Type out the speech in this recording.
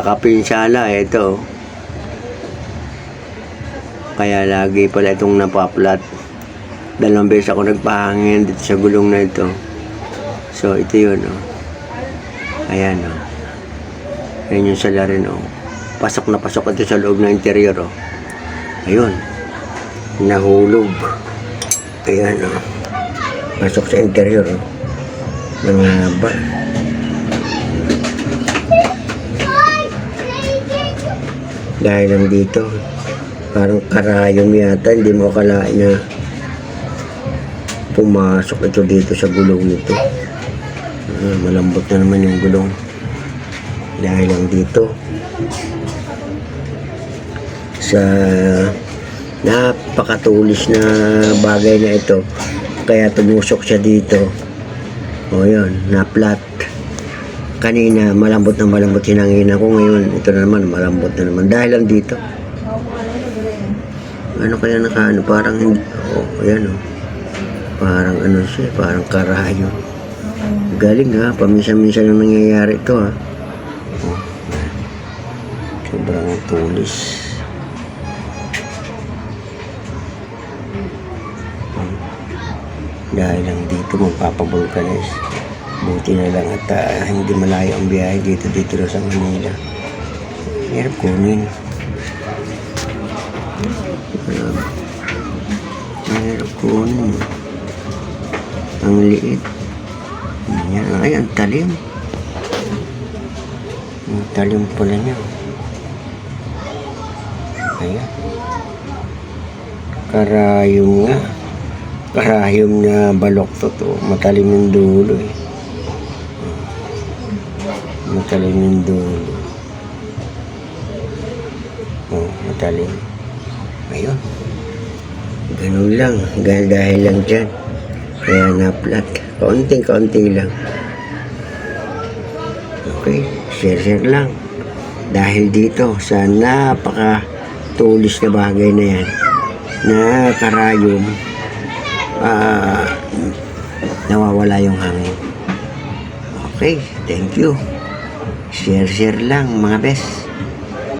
Kapinsala, ito. Kaya lagi pala itong napaplat. Dalawang beses ako nagpahangin dito sa gulong na ito. So, ito yun, oh. Ayan, oh. Ayan yung salarin, oh. Pasok na pasok ito sa loob ng interior, oh. Ayun. Nahulog. Ayan, oh. Pasok sa interior, oh. Nangaba. Dahil nandito, parang karayom yata, hindi mo akalain na pumasok ito dito sa gulong nito. Ah, malambot na naman yung gulong. Dahil lang dito, sa napakatulis na bagay na ito, kaya tumusok siya dito. O yun, na-flat. Kanina, malambot na malambot hinangin ako. Ngayon, ito na naman, malambot na naman. Dahil lang dito. Ano kaya naka, ano, parang hindi, oh, ayan oh. Parang ano siya, parang karayo. Galing ha, paminsan-minsan yung nangyayari ito ha. Oh, sobrang tulis. Hmm. Dahil lang dito magpapabulkanize. Buti na lang at ah, hindi malayo ang biyahe dito dito sa Manila. Hirap kunin. Hirap. Kunin. Ang liit. Yan. Ay, ang talim. Ang talim pala niya. Ayan. Karayom nga. Karayom na balok to to. Matalim yung dulo eh. Matalim yung dulo. Oh, matalim. Ayun. Ganun lang. Dahil, dahil lang dyan. Kaya na-flat. Kaunting-kaunti lang. Okay. Share-share lang. Dahil dito sa napaka tulis na bagay na yan na karayom ah nawawala yung hangin. Okay, thank you. Share-share lang mga best.